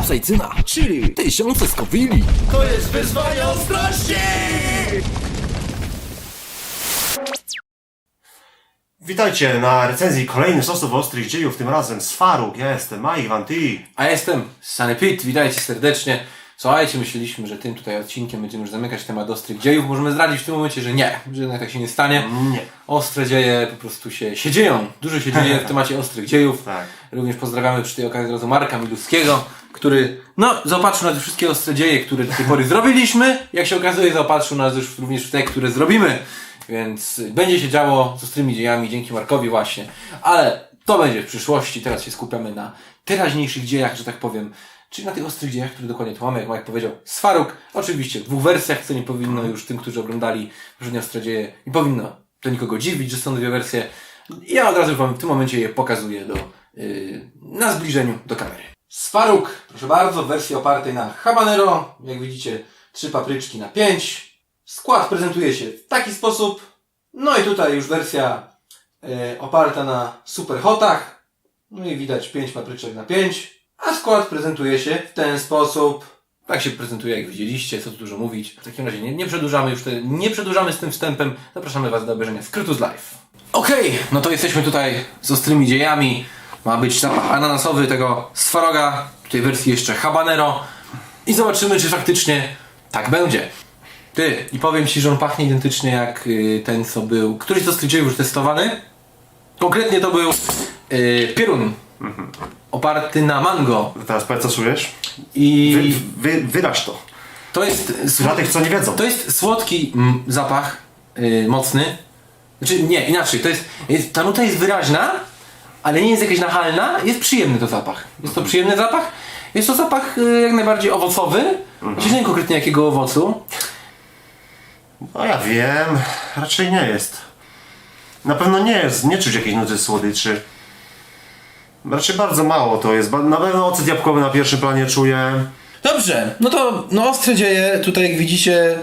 Kapsajcyna, chili, tysiące skowili. To jest wyzwanie ostrości! Witajcie na recenzji kolejnych sosów ostrych dziejów, tym razem z Faruk. Ja jestem Mike Van T. A ja jestem Sunny Pit, witajcie serdecznie. Słuchajcie, myśleliśmy, że tym tutaj odcinkiem będziemy już zamykać temat ostrych dziejów. Możemy zdradzić w tym momencie, że nie, że jednak tak się nie stanie. Nie. Ostre dzieje po prostu się, się dzieją. Dużo się dzieje w temacie ostrych dziejów. Tak. Również pozdrawiamy przy tej okazji od razu Marka Miluskiego, który no, zaopatrzył na te wszystkie ostre dzieje, które do tej pory zrobiliśmy. Jak się okazuje, zaopatrzył nas już również w te, które zrobimy. Więc będzie się działo z ostrymi dziejami dzięki Markowi właśnie. Ale to będzie w przyszłości. Teraz się skupiamy na teraźniejszych dziejach, że tak powiem. Czyli na tych ostrych dziejach, które dokładnie tu mamy, jak Mike powiedział, z Faruk. Oczywiście w dwóch wersjach, co nie powinno już tym, którzy oglądali poprzednie ostre dzieje, nie powinno to nikogo dziwić, że są dwie wersje. Ja od razu Wam w tym momencie je pokazuję do, yy, na zbliżeniu do kamery. Sfaruk, proszę bardzo, w wersji opartej na habanero. Jak widzicie, trzy papryczki na pięć. Skład prezentuje się w taki sposób. No i tutaj już wersja e, oparta na super hotach. No i widać pięć papryczek na pięć. A skład prezentuje się w ten sposób. Tak się prezentuje, jak widzieliście, co tu dużo mówić. W takim razie nie, nie przedłużamy już, te, nie przedłużamy z tym wstępem. Zapraszamy Was do obejrzenia Skrytus Live. Okej, no to jesteśmy tutaj z ostrymi dziejami. Ma być zapach ananasowy tego swaroga, tej wersji jeszcze habanero. I zobaczymy, czy faktycznie tak będzie. Ty, i powiem Ci, że on pachnie identycznie jak y, ten, co był. Któryś z ostrych już testowany. Konkretnie to był y, pierun. Oparty na mango. Teraz czujesz? I Wy, wy, wyraź to. to jest. Dla tych, co nie wiedzą. To jest słodki mm, zapach, yy, mocny. Znaczy, nie, inaczej, to jest, jest. Ta nuta jest wyraźna, ale nie jest jakaś nachalna, jest przyjemny to zapach. Jest to przyjemny zapach. Jest to zapach y, jak najbardziej owocowy. Chociaż nie wiem konkretnie jakiego owocu. No ja wiem, raczej nie jest. Na pewno nie jest, nie czuć jakiejś nuty słodyczy. Raczej bardzo mało to jest. Na pewno ocet jabłkowy na pierwszym planie czuję. Dobrze, no to no ostre dzieje tutaj jak widzicie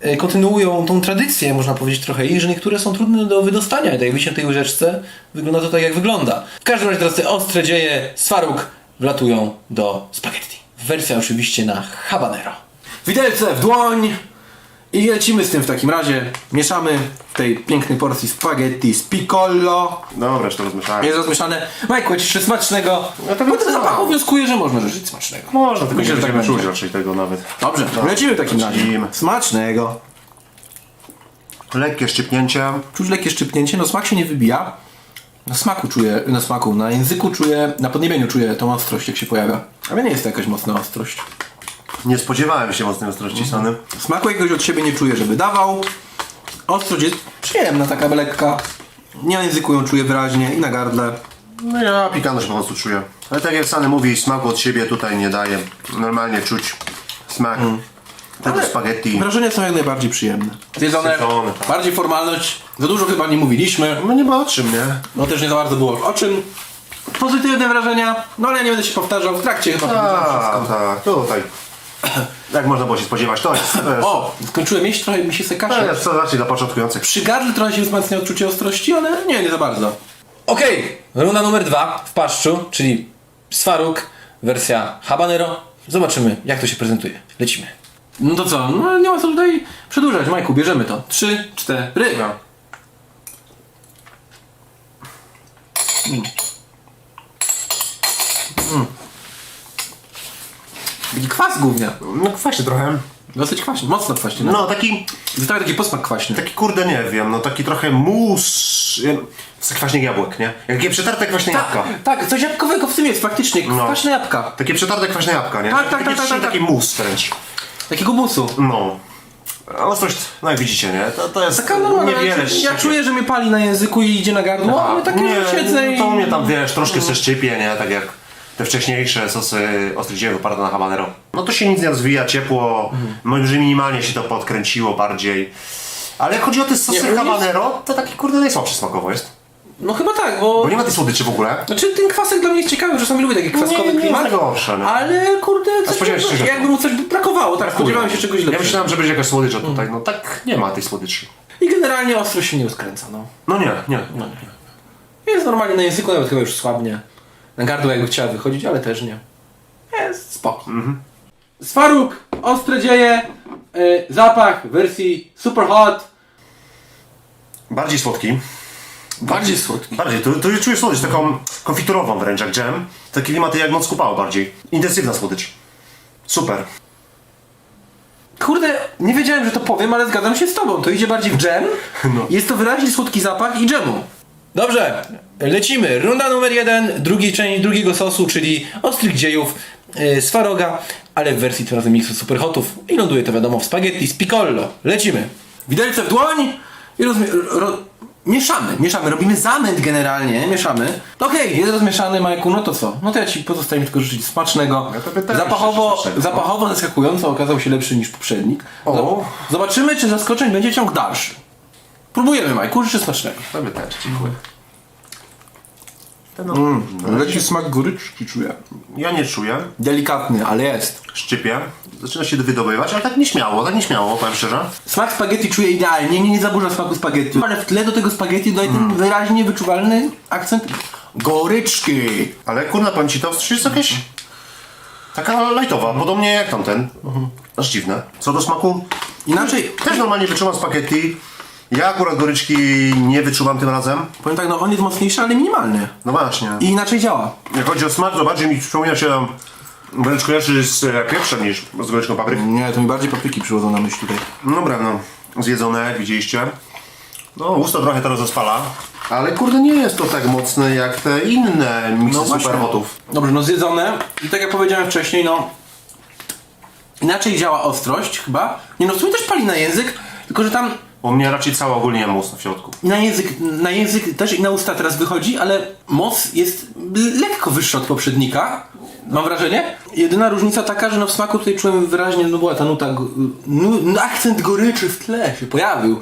e, kontynuują tą tradycję, można powiedzieć trochę i że niektóre są trudne do wydostania. I tak jak widzicie na tej łyżeczce wygląda to tak jak wygląda. W każdym razie teraz te ostre dzieje z faruk wlatują do spaghetti. Wersja oczywiście na habanero. Widelce w dłoń i lecimy z tym w takim razie. Mieszamy w tej pięknej porcji spaghetti z piccolo. Dobra, już to rozmieszałem. Jest rozmieszane. Majku, jeszcze smacznego. No to Bo ten zapach mało. wnioskuję, że można życzyć smacznego. Można, tylko Myślę, że tak będziemy czuć będzie. raczej tego nawet. Dobrze, Dobra, lecimy w takim razie. lecimy. Smacznego. Lekkie szczypnięcie. Czuć lekkie szczypnięcie, no smak się nie wybija. Na smaku czuję, na smaku, na języku czuję, na podniebieniu czuję tą ostrość jak się pojawia. Ale nie jest to jakaś mocna ostrość. Nie spodziewałem się mocnej ostrości Sony. Smaku jakiegoś od siebie nie czuję, żeby dawał. Ostrość jest przyjemna, taka lekka. Nie na języku ją czuję wyraźnie i na gardle. No ja pikantność po prostu czuję. Ale tak jak Sany mówi, smaku od siebie tutaj nie daje. Normalnie czuć smak tego spaghetti. Wrażenia są jak najbardziej przyjemne. Zjedzone, tak. bardziej formalność. Za dużo chyba nie mówiliśmy. No nie ma o czym, nie? No też nie za bardzo było o czym. Pozytywne wrażenia, no ale ja nie będę się powtarzał w trakcie chyba. Tak, tak, tutaj. Jak można było się spodziewać, to jest, to jest, O, skończyłem jeść, trochę mi się to sekasze. jest co raczej dla początkujących. Przy gardle trochę się wzmacnia odczucie ostrości, ale nie, nie za bardzo. Okej, runda numer dwa w paszczu, czyli swaruk, wersja habanero. Zobaczymy, jak to się prezentuje. Lecimy. No to co? No nie ma co tutaj przedłużać. Majku, bierzemy to. Trzy, cztery. No. Taki kwas głównie. No kwaśnie trochę. Dosyć kwaśny, mocno kwaśny. No taki, Zostaje taki posmak kwaśny. taki kurde nie wiem, no taki trochę mus... Z kwaśnych jabłek, nie? Jak takie przetarte kwaśne jabłka. Tak, coś jabłkowego w tym jest faktycznie. No. Kwaśne jabłka. Takie przetarte kwaśne jabłka, nie? Tak, tak, Takie tak, tak, trzy- tak, Taki mus wręcz. Takiego musu. No. A ostrość, no jak widzicie, nie? To, to jest Taka normalna, niewiele. ja, ja czuję, że mnie pali na języku i idzie na gardło, ale takie nie, siedzę i... To mnie tam, wiesz, troszkę se szczypie, nie? Tak jak te wcześniejsze sosy ostrych dzieł oparte na habanero. No to się nic nie rozwija, ciepło, no że minimalnie się to podkręciło bardziej. Ale jak chodzi o te sosy Nie, habanero, to taki kurde najsłabszy smakowo jest. No chyba tak, bo... Bo nie ma tej słodyczy w ogóle. Znaczy ten kwasek dla mnie jest ciekawy, czasami lubię taki kwaskowy nie, nie klimat. jest najgorsze, no. Ale kurde, coś się jakby, mu coś brakowało, tak, spodziewałem się czegoś Ja lepszego. myślałem, że będzie jakaś słodycz tutaj, no tak nie ma tej słodyczy. I generalnie ostro się nie uskręca, no. No nie, nie. no nie. Jest normalnie na języku, nawet chyba już słabnie. Na gardło jakby chciała wychodzić, ale też nie. Jest spoko. Sfaruk, ostre dzieje, y, zapach w wersji super hot. Bardziej słodki. Bardziej słodki. Bardziej, tu, tu czuję słodycz, taką konfiturową wręcz jak dżem. Takie klimaty jak noc kupało bardziej. Intensywna słodycz. Super. Kurde, nie wiedziałem, że to powiem, ale zgadzam się z tobą. To idzie bardziej w dżem. No. Jest to wyraźnie słodki zapach i dżemu. Dobrze, lecimy. Runda numer jeden, drugi część drugiego sosu, czyli ostrych dziejów yy, z faroga, ale w wersji tym razem miksu superhotów. I ląduje to wiadomo w spaghetti z piccolo. Lecimy. Widelce w dłoń i rozmi- ro- mieszamy, mieszamy, robimy zamęt generalnie, mieszamy. No Okej, jest rozmieszany Majku, no to co? No to ja ci pozostaje mi tylko życzyć smacznego. Ja zapachowo, smacznego. zapachowo zaskakująco okazał się lepszy niż poprzednik. O. Zobaczymy, czy zaskoczeń będzie ciąg dalszy. Próbujemy Majku, życzę smacznego. Tobie też, dziękuję. Leci smak goryczki czuję. Ja nie czuję. Delikatny, ale jest. Szczypie. Zaczyna się wydobywać, ale tak nieśmiało, tak nieśmiało, powiem szczerze. Smak spaghetti czuję idealnie, nie, nie zaburza smaku spaghetti. Ale w tle do tego spaghetti dodaje ten wyraźnie wyczuwalny akcent goryczki. Ale kurna, powiem ci, to jest jakieś... Taka lightowa, podobnie jak tamten. Aż dziwne. Co do smaku, Inaczej, też normalnie wyczuwam spaghetti. Ja akurat goryczki nie wyczuwam tym razem. powiem tak, no on jest mocniejszy, ale minimalny. No właśnie. I inaczej działa. Jak chodzi o smak, to bardziej mi przypomina się wręcz kojarzy z e, pieprzem niż z goryczką papryk. Nie, to mi bardziej papryki przychodzą na myśl tutaj. Dobra, no. Zjedzone, jak widzieliście. No, usta trochę teraz rozpala. Ale kurde, nie jest to tak mocne jak te inne miksy No właśnie. superhotów. Dobrze, no zjedzone. I tak jak powiedziałem wcześniej, no... Inaczej działa ostrość chyba. Nie no, w sumie też pali na język, tylko że tam U mnie raczej cała ogólnie mocno w środku. na język, na język też i na usta teraz wychodzi, ale moc jest lekko wyższa od poprzednika. Mam wrażenie. Jedyna różnica taka, że no w smaku tutaj czułem wyraźnie, no była ta nuta, no akcent goryczy w tle się pojawił.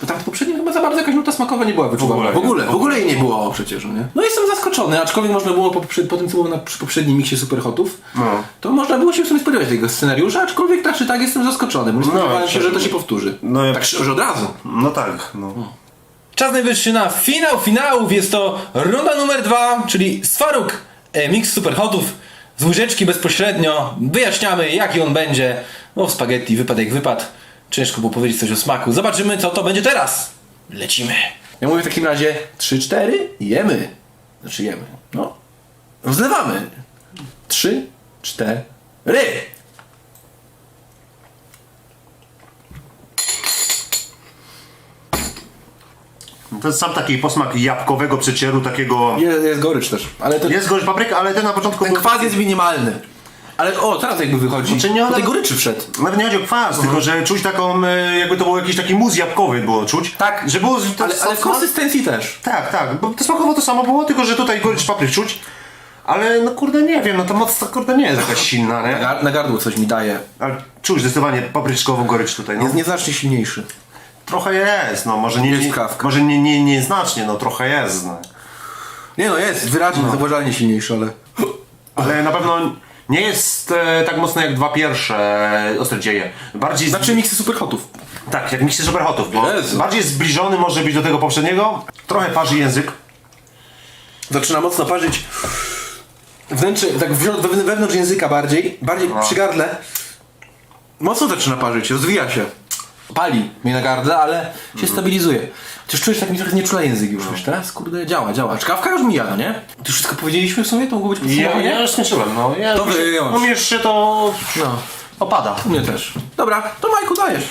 Bo tam w poprzednim chyba za bardzo jakaś nuta smakowa nie była wyczuwana. ogóle W ogóle, w ogóle jej nie było przecież, no nie? No jestem zaskoczony, aczkolwiek można było po, po tym, co było na, przy poprzednim miksie Superhotów, No. to można było się w sumie spodziewać tego scenariusza, aczkolwiek tak czy tak jestem zaskoczony, bo nie spodziewałem się, że to się powtórzy. No ja- tak szczerze od razu. No tak, no. Czas najwyższy na finał finałów. Jest to runda numer dwa, czyli Sfaruk e, Mix Superhotów z łyżeczki bezpośrednio. Wyjaśniamy jaki on będzie. No w spaghetti wypadek wypad. Ciężko było powiedzieć coś o smaku. Zobaczymy co to będzie teraz. Lecimy. Ja mówię w takim razie 3-4 jemy. Znaczy jemy. No. Rozlewamy. 3, 4. To jest sam taki posmak jabłkowego przecieru, takiego... Jest, jest gorycz też. Ale to, Jest gorycz papryka, ale ten na początku... ten był- kwas jest minimalny. Ale o, teraz jakby wychodzi. Znaczy nie, ale- tej goryczy wszedł. Nawet nie chodzi o kwas, tylko że czuć taką, e, jakby to był jakiś taki mus jabłkowy było czuć. Tak. Że było... To, Ale, ale w konsystencji też. Tak, tak, bo to smakowo to samo było, tylko że tutaj gorycz papryk czuć. Ale no kurde nie wiem, no to moc to kurde nie jest jakaś silna, Na, nie? gar- na gardło coś mi daje. Ale czuć zdecydowanie papryczkową gorycz tutaj, no. Jest nieznacznie silniejszy. Trochę jest, no może nie, Jest nie kawka. może nie, nie, nieznacznie, no trochę jest, no. Nie no, jest wyraźnie, zauważalnie silniejszy, ale... Ale na pewno nie jest e, tak mocno jak dwa pierwsze e, ostre dzieje. Bardziej, Znaczy miksy superhotów. tak, jak miksy superhotów, bo Jezu. bardziej zbliżony może być do tego poprzedniego. Trochę parzy język. Zaczyna mocno parzyć wnętrze, tak wewn- wewnątrz języka bardziej, bardziej przy gardle. Mocno zaczyna parzyć, rozwija się. Pali mnie na gardle, ale się stabilizuje. Też czujesz, tak mi trochę nie czula język już, wiesz, teraz kurde działa, działa. Czkawka już mija, no nie? To już wszystko powiedzieliśmy w sumie, to mogło być podsumowanie? już skończyłem, no. Ja, To wyjąć. No mi jeszcze to No, opada. u mnie też. Dobra, to Majku dajesz.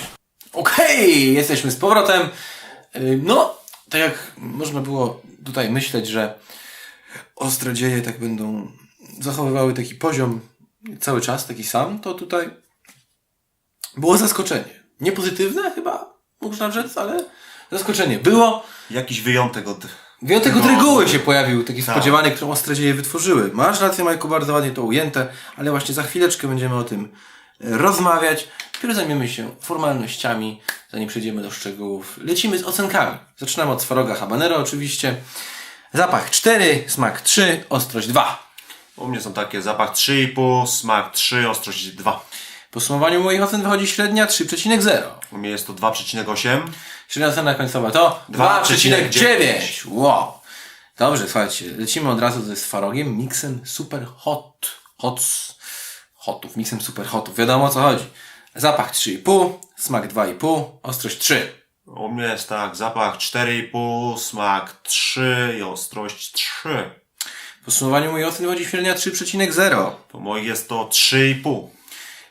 Okej, jesteśmy z powrotem. No, tak jak można było tutaj myśleć, że ostre dzieje tak będą zachowywały taki poziom cały czas, taki sam, to tutaj było zaskoczenie. Nie pozytywne chyba, można rzec, ale zaskoczenie było. Jakiś wyjątek od... Wyjątek od tego- reguły się pojawił, taki Tak. spodziewany, którą ostre dzieje wytworzyły. Masz rację, Majku, bardzo ładnie to ujęte, ale właśnie za chwileczkę będziemy o tym e, rozmawiać. Dopiero zajmiemy się formalnościami, zanim przejdziemy do szczegółów. Lecimy z ocenkami. Zaczynamy od Swaroga Habanero oczywiście. Zapach 4, smak 3, ostrość 2. U mnie są takie zapach 3,5, smak 3, ostrość 2. Podsumowaniu moich ocen wychodzi średnia 3,0. U mnie jest to 2,8. Średnia ocena końcowa to 2,9. Wow. Dobrze, słuchajcie, lecimy od razu ze Swarogiem, miksem super hot. Hots, hotów, miksem super hotów. Wiadomo o co chodzi. Zapach 3,5, smak 2,5, ostrość 3. U mnie jest tak, zapach 4,5, smak 3 i ostrość 3. W podsumowaniu mojej oceny wychodzi średnia 3,0. Po moich jest to 3,5.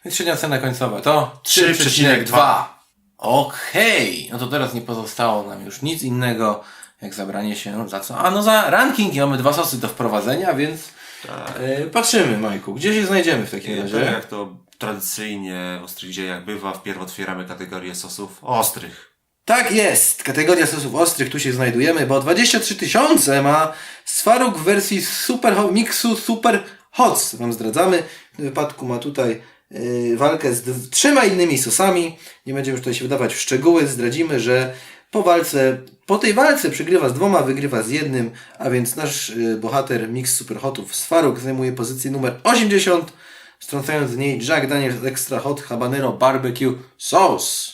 Więc średnia cena końcowa to 3,2. 3,2. Okej, no to teraz nie pozostało nam już nic innego, jak zabranie się za co? A no za ranking i mamy dwa sosy do wprowadzenia, więc e, patrzymy, Majku, gdzie się znajdziemy w takim I razie? tak jak to tradycyjnie w ostrych dziejach bywa, wpierw otwieramy kategorię sosów ostrych. Tak jest, kategoria sosów ostrych, tu się znajdujemy, bo 23 tysiące ma Sfaruk w wersji Super Mixu Super Hot, wam zdradzamy. W tym wypadku ma tutaj walkę z trzema innymi sosami. Nie będziemy już tutaj się wdawać w szczegóły, zdradzimy, że po walce, po tej walce przegrywa z dwoma, wygrywa z jednym, a więc nasz yy, bohater Mix Super Hotów Sfaruk zajmuje pozycję numer 80, strącając z niej Jack Daniels Extra Hot Habanero Barbecue Sauce.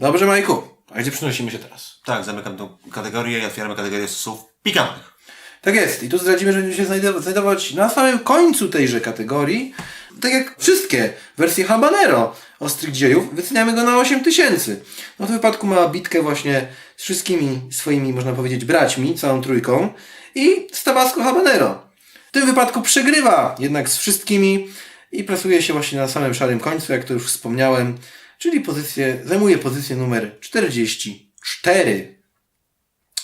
Dobrze, Majku? A gdzie przenosimy się teraz? Tak, zamykam tą kategorię i otwieramy kategorię sosów pikantnych. Tak jest. I tu zdradzimy, że będziemy się znajdować na samym końcu tejże kategorii. Tak jak wszystkie wersje Habanero Ostrych Dziejów, wyceniamy go na 8000. No w tym wypadku ma bitkę właśnie z wszystkimi swoimi, można powiedzieć, braćmi, całą trójką i z Tabasco Habanero. W tym wypadku przegrywa jednak z wszystkimi i plasuje się właśnie na samym szarym końcu, jak to już wspomniałem, czyli pozycję, zajmuje pozycję numer 44.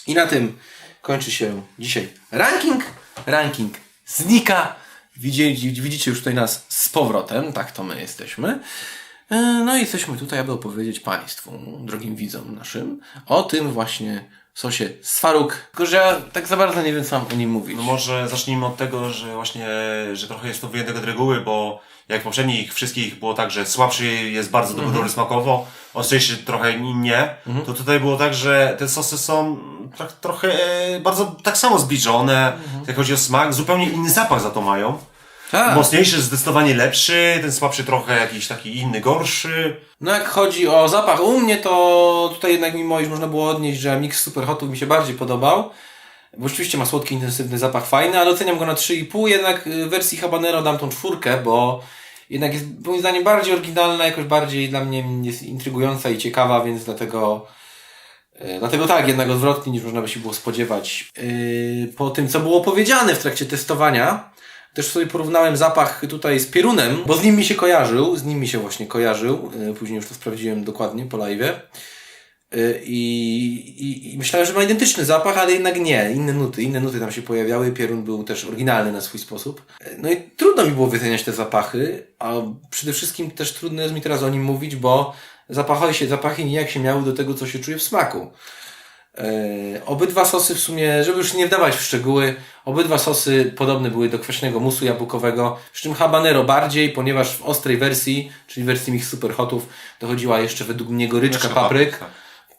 I na tym kończy się dzisiaj ranking. Ranking znika. Widzicie, widzicie już tutaj nas z powrotem. Tak to my jesteśmy. E, No i jesteśmy tutaj, aby opowiedzieć Państwu, drogim widzom naszym, o tym właśnie sosie Sfaruk. Tylko, że ja tak za bardzo nie wiem, co mam o nim mówić. No może zacznijmy od tego, że właśnie, że trochę jest to wyjęte od reguły, bo jak w poprzednich wszystkich było tak, że słabszy jest bardzo dobry, dobry smakowo, ostrzejszy trochę nie, to tutaj było tak, że te sosy są tak, trochę e, bardzo tak samo zbliżone, jak chodzi o smak, zupełnie inny zapach za to mają. Tak. Mocniejszy, zdecydowanie lepszy, ten słabszy trochę jakiś taki inny, gorszy. No jak chodzi o zapach u mnie, to tutaj jednak mimo iż można było odnieść, że mix super hotów mi się bardziej podobał. Bo oczywiście ma słodki, intensywny zapach fajny, ale oceniam go na 3,5. Jednak y, w wersji habanero dam tą czwórkę, bo jednak jest moim zdaniem bardziej oryginalna, jakoś bardziej dla mnie jest intrygująca i ciekawa, więc dlatego y, Dlatego tak, jednak odwrotnie niż można by się było spodziewać. Yy, po tym, co było powiedziane w trakcie testowania, też sobie porównałem zapach tutaj z pierunem, bo z nim mi się kojarzył, z nim mi się właśnie kojarzył. Yy, Później już to sprawdziłem dokładnie po live'ie. Yy, I, i, I myślałem, że ma identyczny zapach, ale jednak nie. Inne nuty, inne nuty tam się pojawiały. Pierun był też oryginalny na swój sposób. Yy, No i trudno mi było wyceniać te zapachy, a przede wszystkim też trudno jest mi teraz o nim mówić, bo zapachy się, zapachy nijak się miały do tego, co się czuje w smaku. E, obydwa sosy w sumie, żeby już nie wdawać w szczegóły, obydwa sosy podobne były do kwaśnego musu jabłkowego, przy czym habanero bardziej, ponieważ w ostrej wersji, czyli wersji mix super hotów, dochodziła jeszcze według mnie goryczka papryk. tak.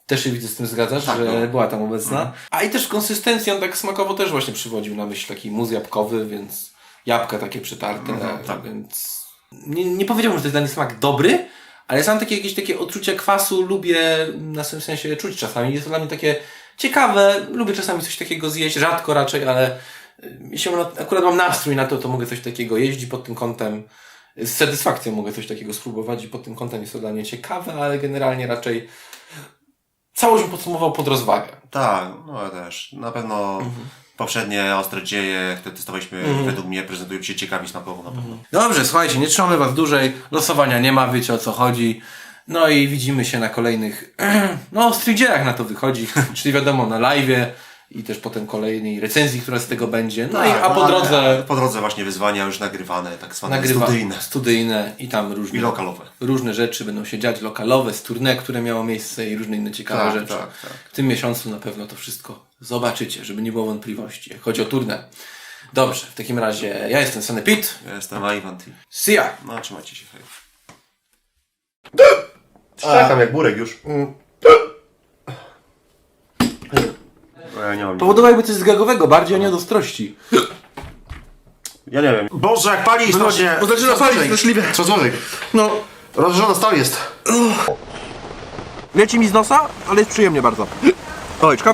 Też się widzę z tym zgadzasz, Tak, że no. była tam obecna. A i też konsystencji on tak smakowo też właśnie przywodził na myśl taki mus jabłkowy, więc jabłka takie przetarte, tak. więc nie, nie powiedziałbym, że to jest dla mnie smak dobry, ale sam takie jakieś takie odczucie kwasu lubię na swym sensie czuć czasami. Jest to dla mnie takie ciekawe, lubię czasami coś takiego zjeść, rzadko raczej, ale y, jeśli akurat mam nastrój na to, to mogę coś takiego i pod tym kątem z satysfakcją mogę coś takiego spróbować i pod tym kątem jest to dla mnie ciekawe, ale generalnie raczej całość bym podsumował pod rozwagę. Tak, no ja też. Na pewno poprzednie ostre dzieje, które testowaliśmy, według mnie prezentują się ciekawi smakowo na pewno. Dobrze, słuchajcie, nie trzymamy was dłużej, losowania nie ma, wiecie o co chodzi. No i widzimy się na kolejnych, no ostrych dziejach na to wychodzi, czyli wiadomo na live'ie i też potem kolejnej recenzji, która z tego będzie. No i a po no, drodze Po drodze właśnie wyzwania już nagrywane, tak zwane nagrywa studyjne studyjne i tam różne, i lokalowe. różne rzeczy będą się dziać, lokalowe, z tournée, które miało miejsce i różne inne ciekawe Tak, rzeczy. tak, tak. W tym miesiącu na pewno to wszystko zobaczycie, żeby nie było wątpliwości, jak chodzi o tournée. Dobrze, w takim razie ja jestem Sunny Pete. Ja jestem Ivan T. See ya! No, trzymajcie się, hej. Szczekam jak burek już. No, ja nie mam nic. Powodowałby coś zgagowego, bardziej, a nie od ostrości. Ja nie wiem. Boże, jak pali strasznie! Bo zaczyna palić straszliwie. Co człowiek? No, Rozżona stal jest. leci mi z nosa, ale jest przyjemnie bardzo. Oleczka.